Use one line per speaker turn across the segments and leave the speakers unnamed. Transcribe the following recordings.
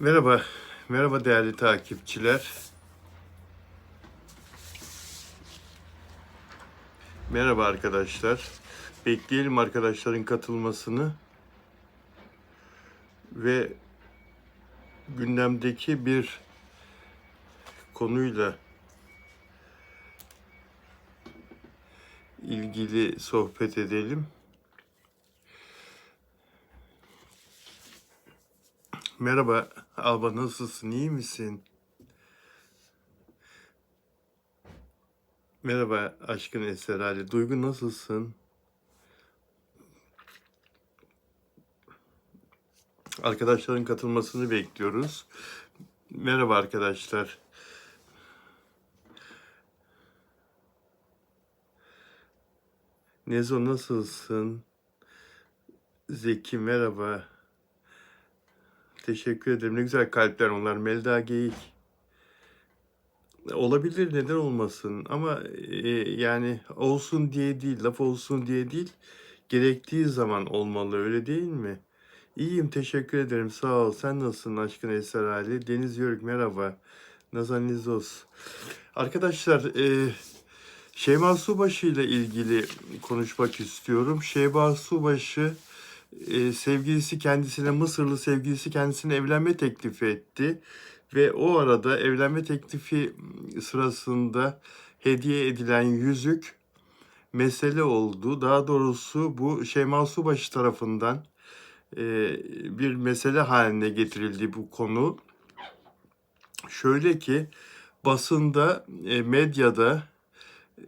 Merhaba, merhaba değerli takipçiler. Merhaba arkadaşlar. Bekleyelim arkadaşların katılmasını ve gündemdeki bir konuyla ilgili sohbet edelim. Merhaba Alba nasılsın? iyi misin? Merhaba aşkın Eser Ali. Duygu nasılsın? Arkadaşların katılmasını bekliyoruz. Merhaba arkadaşlar. Nezo nasılsın? Zeki merhaba. Teşekkür ederim. Ne güzel kalpler onlar. Melda Geyik. Olabilir neden olmasın ama e, yani olsun diye değil, laf olsun diye değil, gerektiği zaman olmalı öyle değil mi? İyiyim teşekkür ederim sağ ol. Sen nasılsın aşkın Eser Ali? Deniz Yörük merhaba. Nazan Nizos. Arkadaşlar e, Şeyma Subaşı ile ilgili konuşmak istiyorum. Şeyma Subaşı e, sevgilisi kendisine Mısırlı sevgilisi kendisine evlenme teklifi etti ve o arada evlenme teklifi sırasında hediye edilen yüzük mesele oldu. Daha doğrusu bu Şeyma Subaşı tarafından e, bir mesele haline getirildi bu konu. Şöyle ki basında, e, medyada,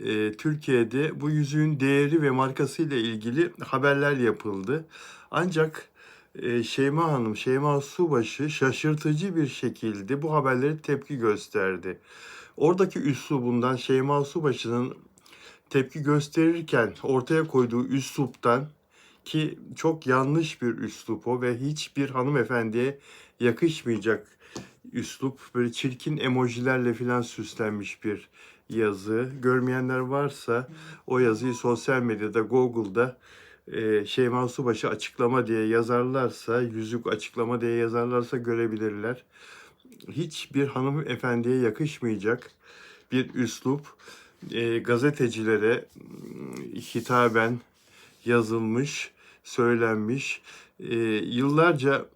e, Türkiye'de bu yüzüğün değeri ve markası ile ilgili haberler yapıldı. Ancak e, Şeyma Hanım, Şeyma Subaşı şaşırtıcı bir şekilde bu haberlere tepki gösterdi. Oradaki üslubundan Şeyma Subaşı'nın tepki gösterirken ortaya koyduğu üsluptan ki çok yanlış bir üslup o ve hiçbir hanımefendiye yakışmayacak üslup. Böyle çirkin emojilerle filan süslenmiş bir yazı. Görmeyenler varsa o yazıyı sosyal medyada, Google'da e, Şeyma Subaşı açıklama diye yazarlarsa, yüzük açıklama diye yazarlarsa görebilirler. Hiçbir hanımefendiye yakışmayacak bir üslup e, gazetecilere hitaben yazılmış, söylenmiş. E, yıllarca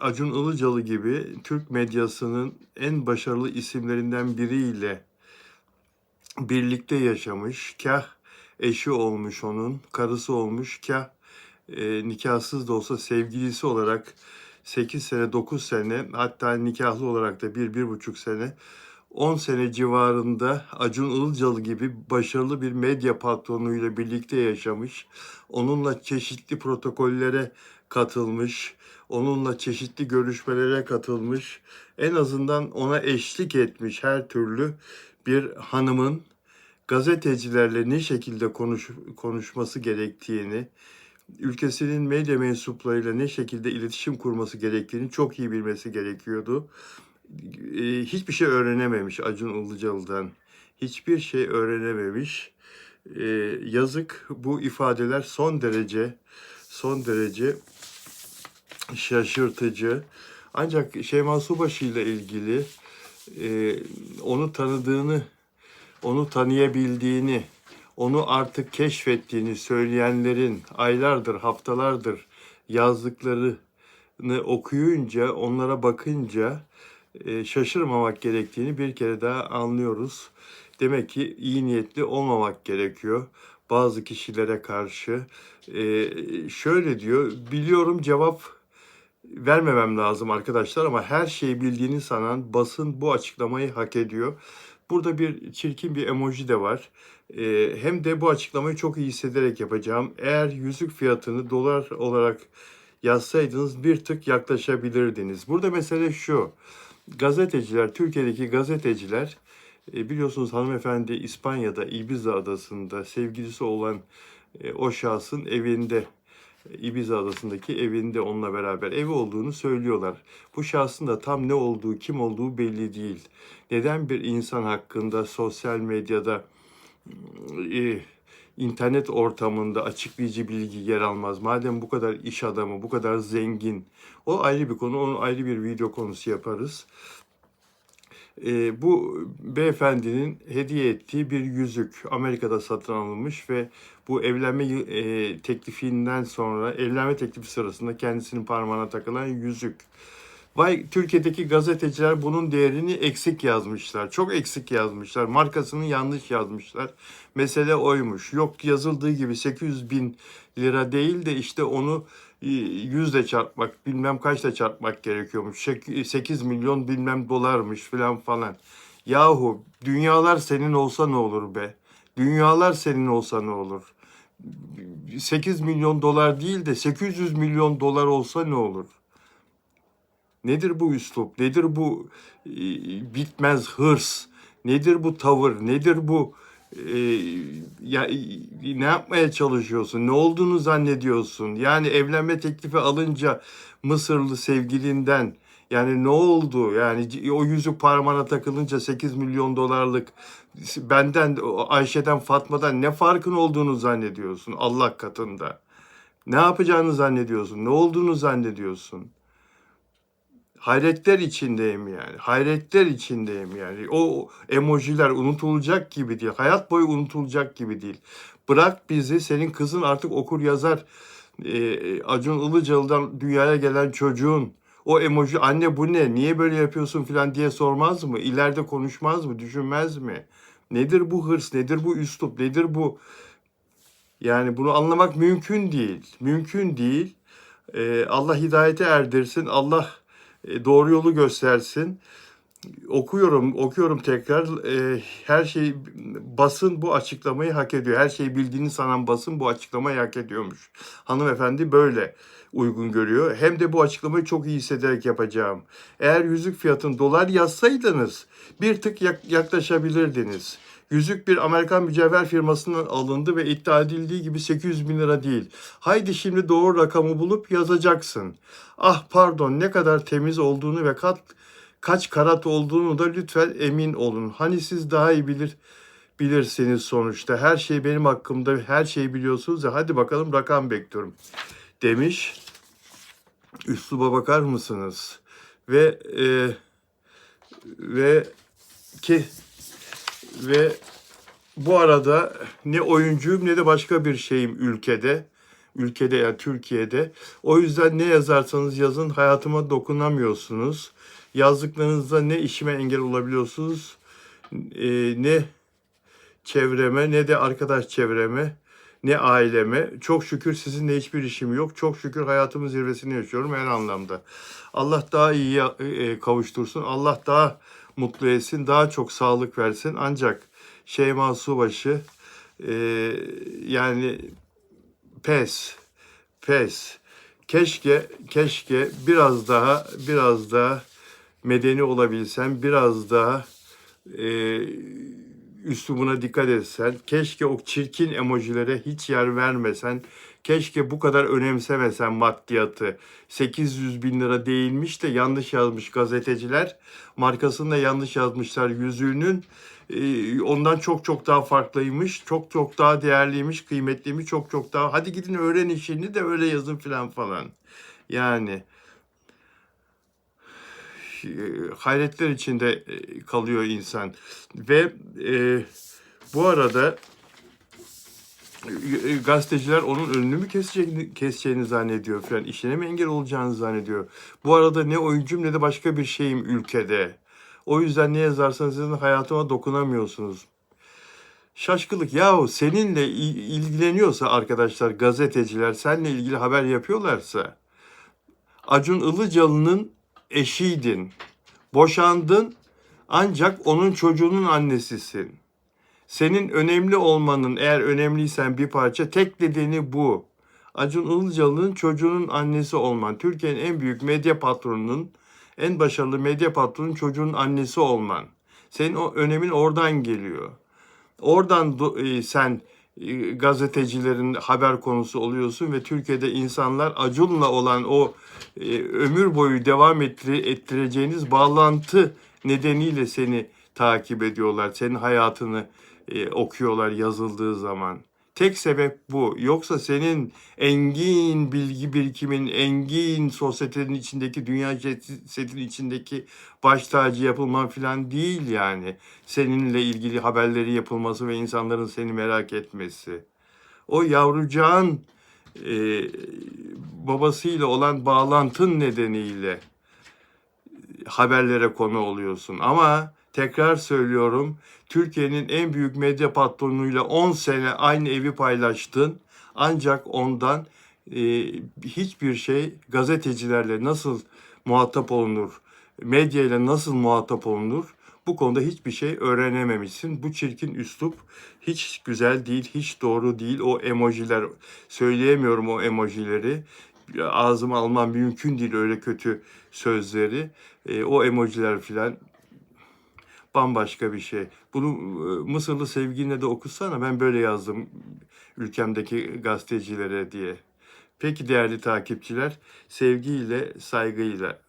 Acun Ilıcalı gibi Türk medyasının en başarılı isimlerinden biriyle birlikte yaşamış. Kah eşi olmuş onun, karısı olmuş. Kah e, nikahsız da olsa sevgilisi olarak 8 sene, 9 sene hatta nikahlı olarak da 1-1,5 sene 10 sene civarında Acun Ilıcalı gibi başarılı bir medya patronuyla birlikte yaşamış. Onunla çeşitli protokollere katılmış. Onunla çeşitli görüşmelere katılmış. En azından ona eşlik etmiş her türlü bir hanımın gazetecilerle ne şekilde konuş, konuşması gerektiğini, ülkesinin medya mensuplarıyla ne şekilde iletişim kurması gerektiğini çok iyi bilmesi gerekiyordu. Ee, hiçbir şey öğrenememiş Acun Ilıcalı'dan. Hiçbir şey öğrenememiş. Ee, yazık bu ifadeler son derece son derece şaşırtıcı. Ancak Şeyma Subaşı ile ilgili e, onu tanıdığını, onu tanıyabildiğini, onu artık keşfettiğini söyleyenlerin aylardır, haftalardır yazdıklarını okuyunca, onlara bakınca e, şaşırmamak gerektiğini bir kere daha anlıyoruz. Demek ki iyi niyetli olmamak gerekiyor bazı kişilere karşı. E, şöyle diyor, biliyorum cevap vermemem lazım arkadaşlar ama her şeyi bildiğini sanan basın bu açıklamayı hak ediyor. Burada bir çirkin bir emoji de var. Ee, hem de bu açıklamayı çok iyi hissederek yapacağım. Eğer yüzük fiyatını dolar olarak yazsaydınız bir tık yaklaşabilirdiniz. Burada mesele şu. Gazeteciler, Türkiye'deki gazeteciler e, biliyorsunuz hanımefendi İspanya'da Ibiza adasında sevgilisi olan e, o şahsın evinde Ibiza adasındaki evinde onunla beraber evi olduğunu söylüyorlar. Bu şahsın da tam ne olduğu, kim olduğu belli değil. Neden bir insan hakkında sosyal medyada e, internet ortamında açıklayıcı bilgi yer almaz? Madem bu kadar iş adamı, bu kadar zengin, o ayrı bir konu, onun ayrı bir video konusu yaparız. Ee, bu beyefendinin hediye ettiği bir yüzük Amerika'da satın alınmış ve bu evlenme e, teklifinden sonra evlenme teklifi sırasında kendisinin parmağına takılan yüzük. Vay Türkiye'deki gazeteciler bunun değerini eksik yazmışlar. Çok eksik yazmışlar. Markasını yanlış yazmışlar. Mesele oymuş. Yok yazıldığı gibi 800 bin lira değil de işte onu e, yüzle çarpmak bilmem kaçla çarpmak gerekiyormuş. Şek- 8 milyon bilmem dolarmış falan falan. Yahu dünyalar senin olsa ne olur be? Dünyalar senin olsa ne olur? 8 milyon dolar değil de 800 milyon dolar olsa ne olur? Nedir bu üslup? Nedir bu e, bitmez hırs? Nedir bu tavır? Nedir bu e, ya ne yapmaya çalışıyorsun? Ne olduğunu zannediyorsun? Yani evlenme teklifi alınca Mısırlı sevgilinden yani ne oldu? Yani o yüzük parmağına takılınca 8 milyon dolarlık benden Ayşe'den Fatma'dan ne farkın olduğunu zannediyorsun Allah katında? Ne yapacağını zannediyorsun? Ne olduğunu zannediyorsun? Hayretler içindeyim yani. Hayretler içindeyim yani. O emojiler unutulacak gibi değil. Hayat boyu unutulacak gibi değil. Bırak bizi senin kızın artık okur yazar. Ee, Acun Ilıcalı'dan dünyaya gelen çocuğun o emoji anne bu ne niye böyle yapıyorsun falan diye sormaz mı? İleride konuşmaz mı? Düşünmez mi? Nedir bu hırs? Nedir bu üslup? Nedir bu? Yani bunu anlamak mümkün değil. Mümkün değil. Ee, Allah hidayete erdirsin. Allah e, doğru yolu göstersin. Okuyorum, okuyorum tekrar. E, her şey basın bu açıklamayı hak ediyor. Her şeyi bildiğini sanan basın bu açıklamayı hak ediyormuş. Hanımefendi böyle uygun görüyor. Hem de bu açıklamayı çok iyi hissederek yapacağım. Eğer yüzük fiyatını dolar yazsaydınız bir tık yak- yaklaşabilirdiniz. Yüzük bir Amerikan mücevher firmasından alındı ve iddia edildiği gibi 800 bin lira değil. Haydi şimdi doğru rakamı bulup yazacaksın. Ah pardon ne kadar temiz olduğunu ve kat, kaç karat olduğunu da lütfen emin olun. Hani siz daha iyi bilir bilirsiniz sonuçta. Her şey benim hakkımda her şeyi biliyorsunuz ya hadi bakalım rakam bekliyorum demiş. Üsluba bakar mısınız? Ve e, ve ki ve bu arada ne oyuncuyum ne de başka bir şeyim ülkede. Ülkede yani Türkiye'de. O yüzden ne yazarsanız yazın hayatıma dokunamıyorsunuz. Yazdıklarınızda ne işime engel olabiliyorsunuz e, ne çevreme ne de arkadaş çevreme ne aileme. Çok şükür sizinle hiçbir işim yok. Çok şükür hayatımın zirvesini yaşıyorum her anlamda. Allah daha iyi e, kavuştursun. Allah daha mutlu etsin. Daha çok sağlık versin. Ancak Şeyma Subaşı e, yani pes pes keşke keşke biraz daha biraz daha medeni olabilsen biraz daha e, üslubuna dikkat etsen, keşke o çirkin emojilere hiç yer vermesen, keşke bu kadar önemsemesen maddiyatı. 800 bin lira değilmiş de yanlış yazmış gazeteciler. Markasını da yanlış yazmışlar yüzüğünün. Ee, ondan çok çok daha farklıymış, çok çok daha değerliymiş, kıymetliymiş, çok çok daha. Hadi gidin öğren işini de öyle yazın falan falan. Yani hayretler içinde e, kalıyor insan. Ve e, bu arada e, gazeteciler onun önünü mü keseceğini, keseceğini zannediyor falan. İşine mi engel olacağını zannediyor. Bu arada ne oyuncum ne de başka bir şeyim ülkede. O yüzden ne yazarsanız yazın hayatıma dokunamıyorsunuz. Şaşkınlık yahu seninle il- ilgileniyorsa arkadaşlar gazeteciler seninle ilgili haber yapıyorlarsa Acun Ilıcalı'nın eşiydin. Boşandın ancak onun çocuğunun annesisin. Senin önemli olmanın eğer önemliysen bir parça tek nedeni bu. Acun Ilıcalı'nın çocuğunun annesi olman. Türkiye'nin en büyük medya patronunun, en başarılı medya patronunun çocuğun annesi olman. Senin o önemin oradan geliyor. Oradan e, sen gazetecilerin haber konusu oluyorsun ve Türkiye'de insanlar Acun'la olan o e, ömür boyu devam ettire, ettireceğiniz bağlantı nedeniyle seni takip ediyorlar. Senin hayatını e, okuyorlar yazıldığı zaman. Tek sebep bu. Yoksa senin engin bilgi birikimin, engin sosyetenin içindeki, dünya setin içindeki baş tacı yapılman falan değil yani. Seninle ilgili haberleri yapılması ve insanların seni merak etmesi. O yavrucağın e, babasıyla olan bağlantın nedeniyle haberlere konu oluyorsun. Ama tekrar söylüyorum Türkiye'nin en büyük medya patronuyla 10 sene aynı evi paylaştın. Ancak ondan e, hiçbir şey gazetecilerle nasıl muhatap olunur, medya ile nasıl muhatap olunur bu konuda hiçbir şey öğrenememişsin. Bu çirkin üslup hiç güzel değil, hiç doğru değil. O emojiler, söyleyemiyorum o emojileri. Ağzıma almam mümkün değil öyle kötü sözleri. E, o emojiler filan bambaşka bir şey. Bunu e, Mısırlı sevgiline de okusana. Ben böyle yazdım ülkemdeki gazetecilere diye. Peki değerli takipçiler, sevgiyle, saygıyla